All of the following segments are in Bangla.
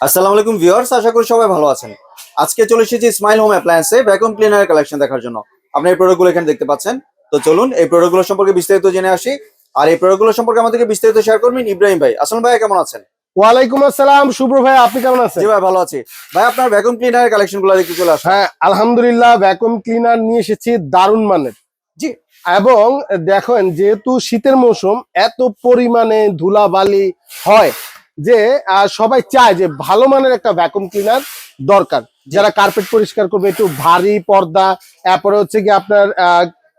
আসসালামু আলাইকুম ভিউয়ার্স আশা করি সবাই ভালো আছেন। আজকে চলে এসেছি স্মাইল হোম অ্যাপ্লায়েন্সে ভ্যাকুয়াম ক্লিনার কালেকশন দেখার জন্য। আপনি এই প্রোডাক্টগুলো এখানে দেখতে পাচ্ছেন। তো চলুন এই প্রোডাক্টগুলো সম্পর্কে বিস্তারিত জেনে আসি। আর এই প্রোডাক্টগুলো সম্পর্কে আমাদেরকে বিস্তারিত শেয়ার করবেন ইব্রাহিম ভাই। আসসালাম ভাই কেমন আছেন? ওয়ালাইকুম আসসালাম শুভ্র ভাই আপনি কেমন আছেন? জি ভাই ভালো আছি। ভাই আপনার ভ্যাকুয়াম ক্লিনার কালেকশনগুলো দেখতে চলে আসুন। হ্যাঁ আলহামদুলিল্লাহ ভ্যাকুয়াম ক্লিনার নিয়ে এসেছি দারুণ মানের। জি। এবং দেখেন যেহেতু শীতের মৌসুম এত পরিমাণে ধুলাবালি হয়। যে আহ, সবাই চায় যে ভালো মানের একটা ভ্যাকুম ক্লিনার দরকার। যারা কার্পেট পরিষ্কার করবে একটু ভারী পর্দা তারপরে হচ্ছে কি আপনার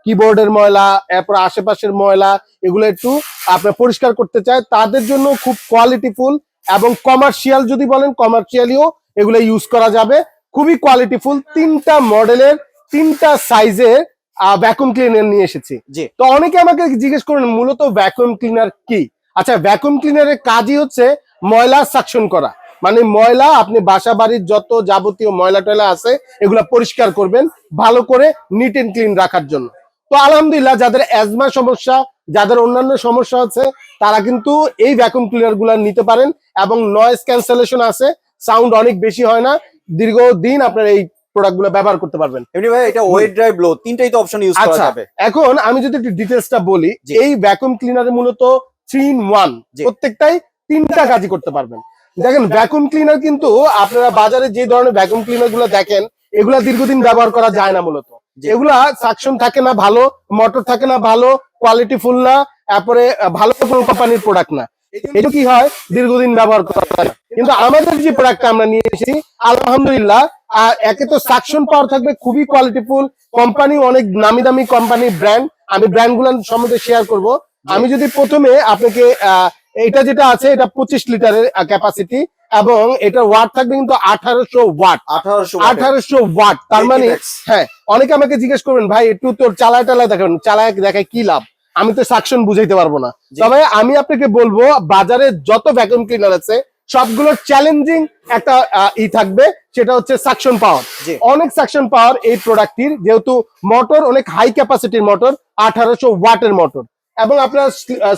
কিবোর্ডের ময়লা এরপর আশেপাশের ময়লা এগুলো একটু আপনার পরিষ্কার করতে চায় তাদের জন্য খুব কোয়ালিটিফুল এবং কমার্শিয়াল যদি বলেন কমার্শিয়ালিও এগুলো ইউজ করা যাবে। খুবই কোয়ালিটিফুল তিনটা মডেলের তিনটা সাইজের ভ্যাকুম ক্লিনার নিয়ে এসেছি। তো অনেকে আমাকে জিজ্ঞেস করেন মূলত ভ্যাকুম ক্লিনার কি? আচ্ছা ভ্যাকুয়াম ক্লিনারের কাজই হচ্ছে ময়লা সাকশন করা। মানে ময়লা আপনি বাসা বাড়ির যত যাবতীয় ময়লা টয়লা আছে এগুলা পরিষ্কার করবেন ভালো করে নিট এন্ড ক্লিন রাখার জন্য। তো আলহামদুলিল্লাহ যাদের অ্যাজমা সমস্যা যাদের অন্যান্য সমস্যা আছে তারা কিন্তু এই ভ্যাকুয়াম ক্লিনারগুলা নিতে পারেন এবং নয়েজ ক্যান্সেলেশন আছে সাউন্ড অনেক বেশি হয় না দীর্ঘদিন আপনার এই প্রোডাক্টগুলো ব্যবহার করতে পারবেন। এমনি ভাই এটা ওয়েট ড্রাইভ লো তিনটাই তো অপশন ইউজ করা আচ্ছা যাবে। এখন আমি যদি একটু ডিটেলসটা বলি। এই ভ্যাকুয়াম ক্লিনারে মূলত থ্রি ইন ওয়ান। প্রত্যেকটাই তিনটা কাজই করতে পারবেন। দেখেন ভ্যাকুম ক্লিনার কিন্তু আপনারা বাজারে যে ধরনের ভ্যাকুম ক্লিনারগুলো দেখেন এগুলা দীর্ঘদিন ব্যবহার করা যায় না মূলত। এগুলা সাকশন থাকে না ভালো মোটর থাকে না ভালো কোয়ালিটি ফুল না তারপরে ভালো কোনো কোম্পানির প্রোডাক্ট না। এটা কি হয়? দীর্ঘদিন ব্যবহার করা না। কিন্তু আমাদের যে প্রোডাক্টটা আমরা নিয়ে এসেছি আলহামদুলিল্লাহ আহ, একে তো সাকশন পাওয়ার থাকবে খুবই কোয়ালিটিফুল কোম্পানি অনেক নামি দামি কোম্পানি ব্র্যান্ড আমি ব্র্যান্ডগুলো সম্বন্ধে শেয়ার করব। আমি যদি প্রথমে আপনাকে আহ, এটা যেটা আছে এটা পঁচিশ লিটারের ক্যাপাসিটি এবং এটা ওয়াট থাকবে কিন্তু আঠারোশো ওয়াট আঠারোশো ওয়াট তার মানে হ্যাঁ অনেকে আমাকে জিজ্ঞেস করবেন ভাই একটু তোর চালায় টালায় দেখাবেন চালায় দেখায় কি লাভ? আমি তো সাকশন বুঝাইতে পারব না। তবে আমি আপনাকে বলব বাজারে যত ভ্যাকুয়াম ক্লিনার আছে সবগুলোর চ্যালেঞ্জিং একটা ই থাকবে সেটা হচ্ছে সাকশন পাওয়ার অনেক সাকশন পাওয়ার এই প্রোডাক্টটির যেহেতু মোটর অনেক হাই ক্যাপাসিটির মোটর আঠারোশো ওয়াটের মোটর এবং আপনারা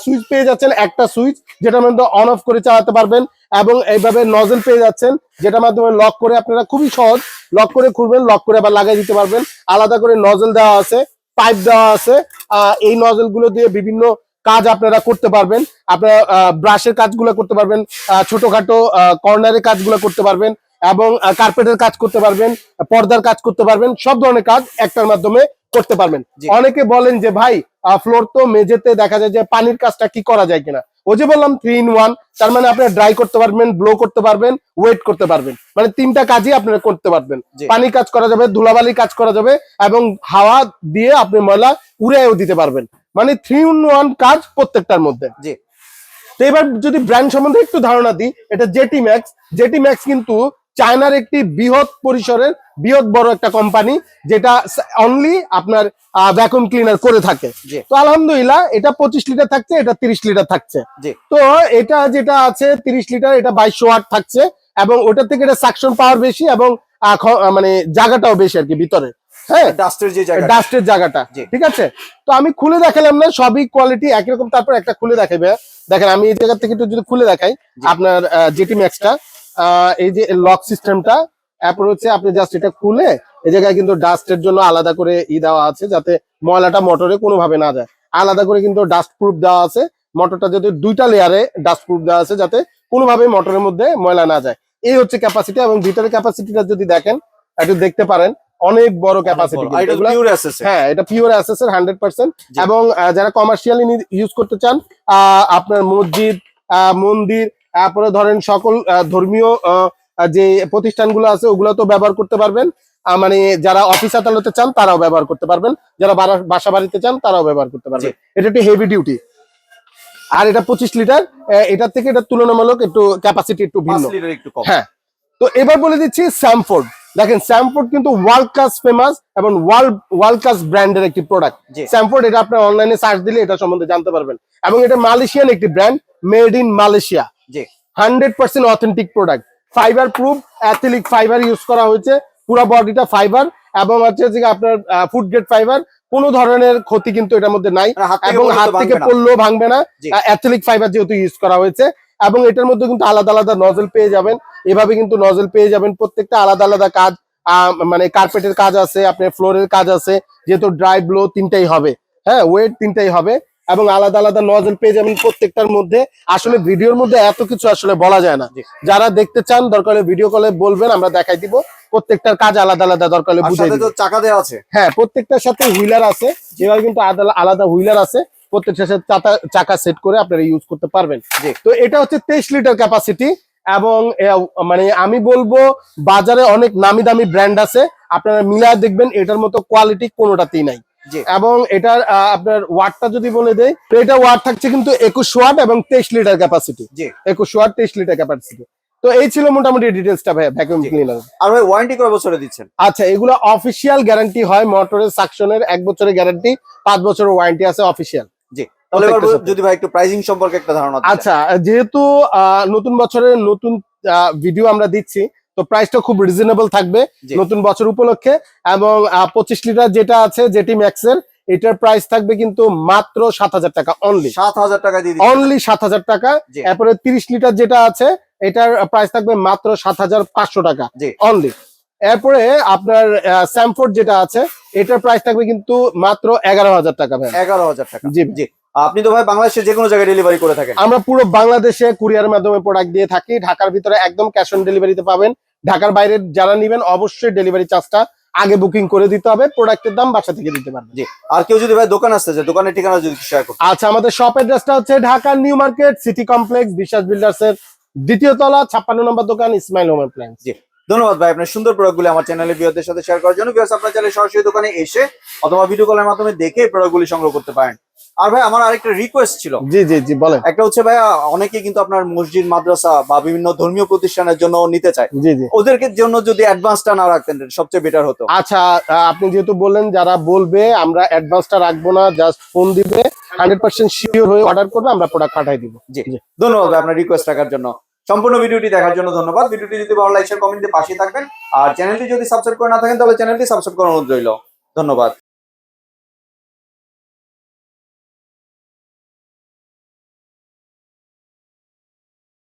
সুইচ পেয়ে যাচ্ছেন একটা সুইচ যেটার মধ্যে অন অফ করে চালাতে পারবেন এবং এইভাবে নজল পেয়ে যাচ্ছেন যেটার মাধ্যমে লক করে আপনারা খুবই সহজ লক করে খুলবেন লক করে আবার লাগাই দিতে পারবেন। আলাদা করে নজল দেওয়া আছে পাইপ দেওয়া আছে এই নজলগুলো দিয়ে বিভিন্ন কাজ আপনারা করতে পারবেন। আপনারা ব্রাশের কাজগুলো করতে পারবেন আহ, ছোটখাটো কর্নারের কাজগুলো করতে পারবেন এবং কার্পেটের কাজ করতে পারবেন পর্দার কাজ করতে পারবেন সব ধরনের কাজ একটার মাধ্যমে করতে পারবেন। অনেকে বলেন যে ভাই ফ্লোর তো মেঝেতে দেখা যায় যে পানির কাজটা কি করা যায় কিনা। ও যে বললাম থ্রি ইন ওয়ান তার মানে আপনারা ড্রাই করতে পারবেন ব্লো করতে পারবেন ওয়েট করতে পারবেন। মানে তিনটা কাজই আপনারা করতে পারবেন। পানি কাজ করা যাবে ধুলাবালি কাজ করা যাবে এবং হাওয়া দিয়ে আপনি ময়লা উড়াইও দিতে পারবেন। মানে থ্রি ইন ওয়ান কাজ প্রত্যেকটার মধ্যে। জি। তো এবার যদি ব্র্যান্ড সম্বন্ধে একটু ধারণা দিই এটা জেটি ম্যাক্স জেটি ম্যাক্স কিন্তু চায়নার একটি বৃহৎ পরিসরের বৃহৎ বড় একটা কোম্পানি যেটা অনলি আপনার ভ্যাকুম ক্লিনার করে থাকে। তো আলহামদুলিল্লাহ এটা পঁচিশ লিটার থাকছে এটা তিরিশ লিটার থাকছে। তো এটা যেটা আছে তিরিশ লিটার এটা বাইশশো ওয়াট থাকছে এবং ওটা থেকে এটা সাকশন পাওয়ার বেশি এবং মানে জায়গাটাও বেশি আর কি ভিতরে। হ্যাঁ? ডাস্টের যে জায়গা ডাস্টের জায়গাটা ঠিক আছে? তো আমি খুলে দেখালাম না সবই কোয়ালিটি একই রকম তারপর একটা খুলে দেখাবে দেখেন আমি এই জায়গা থেকে একটু যদি খুলে দেখাই। আপনার জেটি ম্যাক্সটা এই যে লক সিস্টেমটা তারপর হচ্ছে আপনি জাস্ট এটা খুলে এই জায়গায় কিন্তু ডাস্টের জন্য আলাদা করে ই দেওয়া আছে যাতে ময়লাটা মোটরে কোনোভাবে না যায়। আলাদা করে কিন্তু ডাস্ট প্রুফ দেওয়া আছে। মোটরটা যদি দুইটা লেয়ারে ডাস্ট প্রুফ দেওয়া আছে যাতে কোনোভাবে মোটরের মধ্যে ময়লা না যায়। এই হচ্ছে ক্যাপাসিটি এবং ভিতরে ক্যাপাসিটিটা যদি দেখেন একটু দেখতে পারেন অনেক বড় ক্যাপাসিটি আর এটা পিওর অ্যাসেস হ্যাঁ এটা পিওর অ্যাসেসের হান্ড্রেড পার্সেন্ট। এবং যারা কমার্শিয়ালি ইউজ করতে চান আহ, আপনার মসজিদ আহ, মন্দির তারপরে ধরেন সকল ধর্মীয় যে প্রতিষ্ঠানগুলো আছে ওগুলো তো ব্যবহার করতে পারবেন। মানে যারা অফিস আদালতে চান তারাও ব্যবহার করতে পারবেন। যারা বাসা বাড়িতে চান তারাও ব্যবহার করতে পারবেন। এটা একটু হেভি ডিউটি আর এটা পঁচিশ লিটার এটার থেকে এটা তুলনামূলক একটু ক্যাপাসিটি একটু ভিন্ন। হ্যাঁ। তো এবার বলে দিচ্ছি স্যামফোর্ড দেখেন স্যামফোর্ড কিন্তু ওয়ার্ল্ড ক্লাস ফেমাস এবং ওয়ার্ল্ড ওয়ার্ল্ড ক্লাস ব্র্যান্ডের একটি প্রোডাক্ট স্যামফোর্ড এটা আপনার অনলাইনে সার্চ দিলে এটা সম্বন্ধে জানতে পারবেন। এবং এটা মালয়েশিয়ান একটি brand made in Malaysia hundred percent authentic product fibre proof অ্যাথলিক fibre use করা হয়েছে। পুরো বডিটা ফাইবার এবং হচ্ছে যে আপনার ফুড গ্রেড ফাইবার কোনো ধরনের ক্ষতি কিন্তু এটার মধ্যে নাই এবং হাত থেকে পড়লেও ভাঙবে না। অ্যাথলিক ফাইবার যেহেতু ইউজ করা হয়েছে এবং এটার মধ্যে কিন্তু আলাদা আলাদা নজল পেয়ে যাবেন। এভাবে কিন্তু নজল পেয়ে যাবেন। প্রত্যেকটা আলাদা আলাদা কাজ আহ, মানে কার্পেটের কাজ আছে আপনার ফ্লোরের কাজ আছে। যেহেতু ড্রাই ব্লো তিনটাই হবে। হ্যাঁ ওয়েট তিনটাই হবে। এবং আলাদা আলাদা নজল পেয়ে যাবেন প্রত্যেকটার মধ্যে। আসলে ভিডিওর মধ্যে এত কিছু আসলে বলা যায় না। যারা দেখতে চান দরকার ভিডিও কলে বলবেন আমরা দেখাই দিব। প্রত্যেকটার কাজ আলাদা আলাদা দরকার হলে বুঝাই চাকা দেওয়া আছে। হ্যাঁ প্রত্যেকটার সাথে হুইলার আছে। যেভাবে কিন্তু আলাদা- হুইলার আছে প্রত্যেকটার সাথে চাকা- চাকা সেট করে আপনারা ইউজ করতে পারবেন। তো এটা হচ্ছে তেইশ লিটার ক্যাপাসিটি এবং মানে আমি বলব বাজারে অনেক নামি দামি ব্র্যান্ড আছে। আপনারা মিলায় দেখবেন এটার মতো কোয়ালিটি কোনোটাতেই নাই। এবং এটার আপনার ওয়াটটা যদি বলে দেয় এটা ওয়াট থাকছে কিন্তু একুশ ওয়াট এবং তেইশ লিটার ক্যাপাসিটি একুশ ওয়াট তেইশ লিটার ক্যাপাসিটি তো এই ছিল মোটামুটি ডিটেলসটা ভাই ভ্যাকুয়াম। ক্লিনার আর ভাই ওয়ারেন্টি কয় বছরে দিচ্ছেন? আচ্ছা এগুলো অফিসিয়াল গ্যারান্টি হয় মোটরের সাকশনের এক বছরের গ্যারান্টি পাঁচ বছরের ওয়ারেন্টি আছে জি। তাহলে সাথে। যদি ভাই একটু প্রাইসিং সম্পর্কে একটা ধারণা আচ্ছা যেহেতু আহ, নতুন বছরের নতুন ভিডিও আমরা দিচ্ছি তো প্রাইসটা খুব রিজনেবল থাকবে নতুন বছর উপলক্ষে এবং পঁচিশ লিটার যেটা আছে যেটি ম্যাক্সের এটার প্রাইস থাকবে কিন্তু মাত্র সাত হাজার টাকা অনলি সাত হাজার টাকা অনলি সাত হাজার টাকা। এরপরে তিরিশ লিটার যেটা আছে এটার প্রাইস থাকবে মাত্র সাত হাজার পাঁচশো টাকা অনলি এরপরে আপনার স্যামফোর্ড যেটা আছে এটার প্রাইস থাকবে কিন্তু মাত্র এগারো হাজার টাকা ভাই এগারো হাজার টাকা। জি জি। আপনি তো ভাই বাংলাদেশের যে কোনো জায়গায় ডেলিভারি করে থাকেন। আমরা পুরো বাংলাদেশে কুরিয়ার মাধ্যমে প্রোডাক্ট দিয়ে থাকি। ঢাকার ভিতরে একদম ক্যাশ অন ডেলিভারিতে পাবেন। ঢাকার বাইরে যারা নেবেন অবশ্যই ডেলিভারি চার্জটা আগে বুকিং করে দিতে হবে। প্রোডাক্টের দাম বাসা থেকে দিতে পারবেন। জি। আর কেউ যদি ভাই দোকান আসতে চায় দোকানের ঠিকানা যদি শেয়ার করতে আচ্ছা আমাদের শপ অ্যাড্রেসটা হচ্ছে Dhaka new market city complex Biswas builders এর দ্বিতীয় তলা ছাপ্পান্ন নম্বর দোকান ইসমাইল হোম প্ল্যান্স জি। ধন্যবাদ ভাই আপনার সুন্দর প্রোডাক্টগুলি আমার চ্যানেলে ভিউয়ারদের সাথে শেয়ার করার জন্য। ভিউয়ার্স আপনার চাইলে সরাসরি দোকানে এসে অথবা ভিডিও কলের মাধ্যমে দেখে প্রোডাক্টগুলি সংগ্রহ করতে পারেন। আর ভাই আমার আরেকটা রিকোয়েস্ট ছিল। জি জি জি বলেন। একটা হচ্ছে ভাই অনেকে কিন্তু আপনার মসজিদ মাদ্রাসা বা বিভিন্ন ধর্মীয় প্রতিষ্ঠানের জন্য নিতে চায়। জি জি। ওদেরকে জন্য যদি অ্যাডভান্সটা না রাখতেন সবচেয়ে বেটার হতো। আচ্ছা আপনি যেহেতু বললেন যারা বলবে আমরা অ্যাডভান্সটা রাখব না জাস্ট ফোন দিবে হান্ড্রেড পার্সেন্ট শিওর হয়ে অর্ডার করবে আমরা প্রোডাক্ট পাঠাই দিব। জি। ধন্যবাদ আপনার রিকোয়েস্ট রাখার জন্য। সম্পূর্ণ ভিডিওটি দেখার জন্য ধন্যবাদ। ভিডিওটি যদি ভালো লাগছে কমেন্টে পাশে থাকবেন। আর চ্যানেলটি যদি সাবস্ক্রাইব করে না থাকেন তাহলে চ্যানেলটি সাবস্ক্রাইব করার অনুরোধ রইল। ধন্যবাদ।